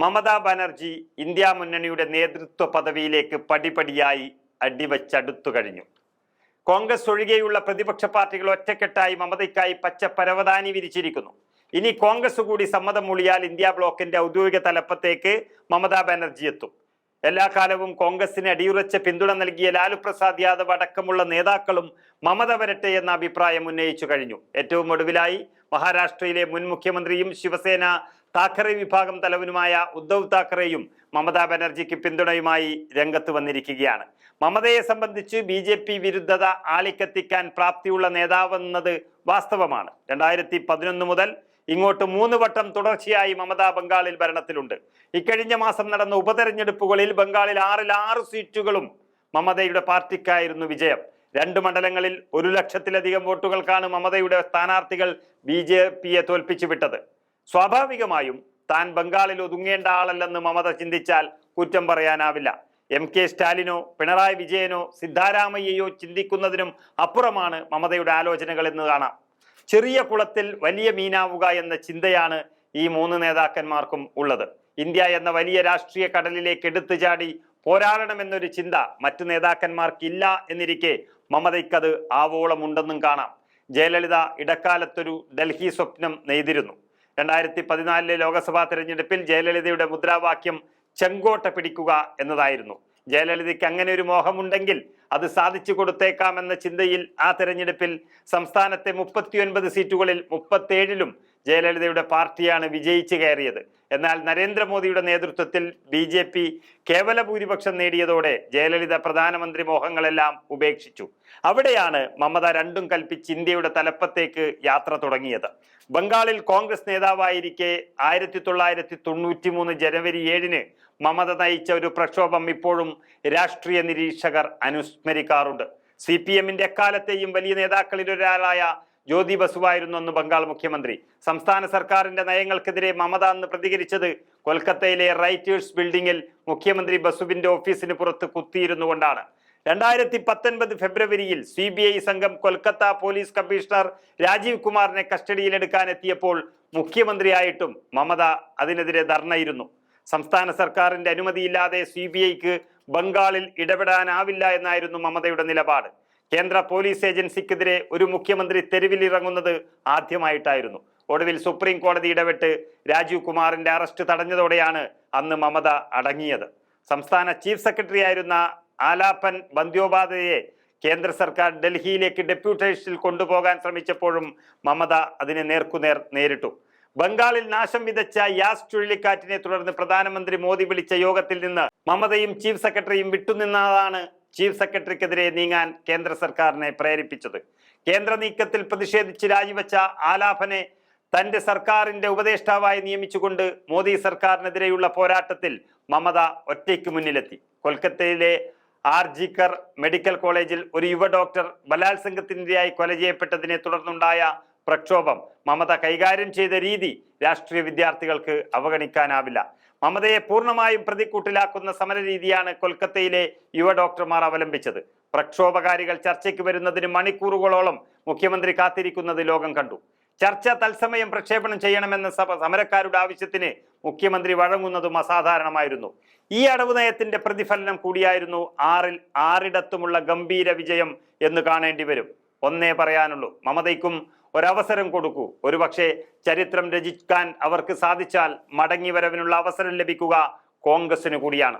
Mamata Banerjee India മുന്നണിയുടെ നേതൃത്വ പദവിയിലേക്ക് പടിപടിയായി അടിവച്ചടുത്തു കഴിഞ്ഞു. കോൺഗ്രസ് ഒഴികെയുള്ള പ്രതിപക്ഷ പാർട്ടികൾ ഒറ്റക്കെട്ടായി മമതയ്ക്കായി പച്ച പരവതാനി വിരിച്ചിരിക്കുന്നു. ഇനി കോൺഗ്രസ് കൂടി സമ്മതം മൂളിയാൽ ഇന്ത്യ ബ്ലോക്കിന്റെ ഔദ്യോഗിക തലപ്പത്തേക്ക് മമതാ ബാനർജി എത്തും. എല്ലാ കാലവും കോൺഗ്രസിന് അടിയുറച്ച പിന്തുണ നൽകിയ ലാലു പ്രസാദ് യാദവ് അടക്കമുള്ള നേതാക്കളും മമത വരട്ടെ എന്ന അഭിപ്രായം ഉന്നയിച്ചു കഴിഞ്ഞു. ഏറ്റവും ഒടുവിലായി മഹാരാഷ്ട്രയിലെ മുൻ മുഖ്യമന്ത്രിയും ശിവസേന താക്കറെ വിഭാഗം തലവനുമായ ഉദ്ധവ് താക്കറെയും മമതാ ബാനർജിക്ക് പിന്തുണയുമായി രംഗത്ത് വന്നിരിക്കുകയാണ്. മമതയെ സംബന്ധിച്ച് ബി ജെ പി വിരുദ്ധത ആളിക്കത്തിക്കാൻ പ്രാപ്തിയുള്ള നേതാവെന്നത് വാസ്തവമാണ്. രണ്ടായിരത്തി പതിനൊന്ന് മുതൽ ഇങ്ങോട്ട് മൂന്ന് വട്ടം തുടർച്ചയായി മമത ബംഗാളിൽ ഭരണത്തിലുണ്ട്. ഇക്കഴിഞ്ഞ മാസം നടന്ന ഉപതെരഞ്ഞെടുപ്പുകളിൽ ബംഗാളിൽ ആറിൽ ആറ് സീറ്റുകളും മമതയുടെ പാർട്ടിക്കായിരുന്നു വിജയം. രണ്ട് മണ്ഡലങ്ങളിൽ ഒരു ലക്ഷത്തിലധികം വോട്ടുകൾക്കാണ് മമതയുടെ സ്ഥാനാർത്ഥികൾ ബി ജെ പിയെ തോൽപ്പിച്ചു വിട്ടത്. സ്വാഭാവികമായും താൻ ബംഗാളിൽ ഒതുങ്ങേണ്ട ആളല്ലെന്ന് മമത ചിന്തിച്ചാൽ കുറ്റം പറയാനാവില്ല. എം കെ സ്റ്റാലിനോ പിണറായി വിജയനോ സിദ്ധാരാമയ്യയോ ചിന്തിക്കുന്നതിനും അപ്പുറമാണ് മമതയുടെ ആലോചനകൾ എന്ന് കാണാം. ചെറിയ കുളത്തിൽ വലിയ മീനാവുക എന്ന ചിന്തയാണ് ഈ മൂന്ന് നേതാക്കന്മാർക്കും ഉള്ളത്. ഇന്ത്യ എന്ന വലിയ രാഷ്ട്രീയ കടലിലേക്ക് എടുത്തു ചാടി പോരാടണമെന്നൊരു ചിന്ത മറ്റു നേതാക്കന്മാർക്കില്ല എന്നിരിക്കെ മമതയ്ക്കത് ആവോളമുണ്ടെന്നും കാണാം. ജയലളിത ഇടക്കാലത്തൊരു ഡൽഹി സ്വപ്നം നെയ്തിരുന്നു. രണ്ടായിരത്തി പതിനാലിലെ ലോക്സഭാ തെരഞ്ഞെടുപ്പിൽ ജയലളിതയുടെ മുദ്രാവാക്യം ചെങ്കോട്ട പിടിക്കുക എന്നതായിരുന്നു. ജയലളിതയ്ക്ക് അങ്ങനെ ഒരു മോഹമുണ്ടെങ്കിൽ അത് സാധിച്ചു കൊടുത്തേക്കാമെന്ന ചിന്തയിൽ ആ തെരഞ്ഞെടുപ്പിൽ സംസ്ഥാനത്തെ മുപ്പത്തിയൊൻപത് സീറ്റുകളിൽ മുപ്പത്തേഴിലും ജയലളിതയുടെ പാർട്ടിയാണ് വിജയിച്ചു കയറിയത്. എന്നാൽ നരേന്ദ്രമോദിയുടെ നേതൃത്വത്തിൽ ബി ജെ പി കേവല ഭൂരിപക്ഷം നേടിയതോടെ ജയലളിത പ്രധാനമന്ത്രി മോഹങ്ങളെല്ലാം ഉപേക്ഷിച്ചു. അവിടെയാണ് മമത രണ്ടും കൽപ്പിച്ച് ഇന്ത്യയുടെ തലപ്പത്തേക്ക് യാത്ര തുടങ്ങിയത്. ബംഗാളിൽ കോൺഗ്രസ് നേതാവായിരിക്കെ ആയിരത്തി തൊള്ളായിരത്തി തൊണ്ണൂറ്റി മൂന്ന് ജനുവരി ഏഴിന് മമത നയിച്ച ഒരു പ്രക്ഷോഭം ഇപ്പോഴും രാഷ്ട്രീയ നിരീക്ഷകർ അനുസ്മരിക്കാറുണ്ട്. സി പി എമ്മിന്റെ എക്കാലത്തെയും വലിയ നേതാക്കളിൽ ഒരാളായ ജ്യോതി ബസുവായിരുന്നു അന്ന് ബംഗാൾ മുഖ്യമന്ത്രി. സംസ്ഥാന സർക്കാരിന്റെ നയങ്ങൾക്കെതിരെ മമത അന്ന് പ്രതികരിച്ചത് കൊൽക്കത്തയിലെ റൈറ്റേഴ്സ് ബിൽഡിംഗിൽ മുഖ്യമന്ത്രി ബസുവിന്റെ ഓഫീസിന് പുറത്ത് കുത്തിയിരുന്നു കൊണ്ടാണ് രണ്ടായിരത്തി പത്തൊൻപത് ഫെബ്രുവരിയിൽ സി ബി ഐ സംഘം കൊൽക്കത്ത പോലീസ് കമ്മീഷണർ രാജീവ് കുമാറിനെ കസ്റ്റഡിയിലെടുക്കാൻ എത്തിയപ്പോൾ മുഖ്യമന്ത്രിയായിട്ടും മമത അതിനെതിരെ ധർണയിരുന്നു. സംസ്ഥാന സർക്കാരിന്റെ അനുമതിയില്ലാതെ സി ബി ഐക്ക് ബംഗാളിൽ ഇടപെടാനാവില്ല എന്നായിരുന്നു മമതയുടെ നിലപാട്. കേന്ദ്ര പോലീസ് ഏജൻസിക്കെതിരെ ഒരു മുഖ്യമന്ത്രി തെരുവിലിറങ്ങുന്നത് ആദ്യമായിട്ടായിരുന്നു. ഒടുവിൽ സുപ്രീം കോടതി ഇടപെട്ട് രാജീവ് കുമാറിന്റെ അറസ്റ്റ് തടഞ്ഞതോടെയാണ് അന്ന് മമത അടങ്ങിയത്. സംസ്ഥാന ചീഫ് സെക്രട്ടറി ആയിരുന്ന ആലാപ്പൻ ബന്ദ്യോപാധ്യയെ കേന്ദ്ര സർക്കാർ ഡൽഹിയിലേക്ക് ഡെപ്യൂട്ടേഷനിൽ കൊണ്ടുപോകാൻ ശ്രമിച്ചപ്പോഴും മമത അതിനെ നേർക്കുനേർ നേരിട്ടു. ബംഗാളിൽ നാശം വിതച്ച യാസ് ചുഴലിക്കാറ്റിനെ തുടർന്ന് പ്രധാനമന്ത്രി മോദി വിളിച്ച യോഗത്തിൽ നിന്ന് മമതയും ചീഫ് സെക്രട്ടറിയും വിട്ടുനിന്നതാണ് ചീഫ് സെക്രട്ടറിക്കെതിരെ നീങ്ങാൻ കേന്ദ്ര സർക്കാരിനെ പ്രേരിപ്പിച്ചത്. കേന്ദ്ര നീക്കത്തിൽ പ്രതിഷേധിച്ച് രാജിവെച്ച ആലാഫനെ തന്റെ സർക്കാരിന്റെ ഉപദേഷ്ടാവായി നിയമിച്ചുകൊണ്ട് മോദി സർക്കാരിനെതിരെയുള്ള പോരാട്ടത്തിൽ മമത ഒറ്റയ്ക്ക് മുന്നിലെത്തി. കൊൽക്കത്തയിലെ ആർ. ജിക്കർ മെഡിക്കൽ കോളേജിൽ ഒരു യുവ ഡോക്ടർ ബലാത്സംഗത്തിനിരയായി കൊല ചെയ്യപ്പെട്ടതിനെ തുടർന്നുണ്ടായ പ്രക്ഷോഭം മമത കൈകാര്യം ചെയ്ത രീതി രാഷ്ട്രീയ വിദ്യാർത്ഥികൾക്ക് അവഗണിക്കാനാവില്ല. മമതയെ പൂർണമായും പ്രതിക്കൂട്ടിലാക്കുന്ന സമര രീതിയാണ് കൊൽക്കത്തയിലെ യുവ ഡോക്ടർമാർ അവലംബിച്ചത്. പ്രക്ഷോഭകാരികൾ ചർച്ചയ്ക്ക് വരുന്നതിന് മണിക്കൂറുകളോളം മുഖ്യമന്ത്രി കാത്തിരിക്കുന്നത് ലോകം കണ്ടു. ചർച്ച തത്സമയം പ്രക്ഷേപണം ചെയ്യണമെന്ന സഭ സമരക്കാരുടെ ആവശ്യത്തിന് മുഖ്യമന്ത്രി വഴങ്ങുന്നതും അസാധാരണമായിരുന്നു. ഈ അടവ് നയത്തിന്റെ പ്രതിഫലനം കൂടിയായിരുന്നു ആറിൽ ആറിടത്തുമുള്ള ഗംഭീര വിജയം എന്ന് കാണേണ്ടി വരും. ഒന്നേ പറയാനുള്ളൂ. മമതയ്ക്കും ഒരവസരം കൊടുക്കൂ. ഒരുപക്ഷെ ചരിത്രം രചിക്കാൻ അവർക്ക് സാധിച്ചാൽ മടങ്ങി വരവിനുള്ള അവസരം ലഭിക്കുക കോൺഗ്രസിന് കൂടിയാണ്.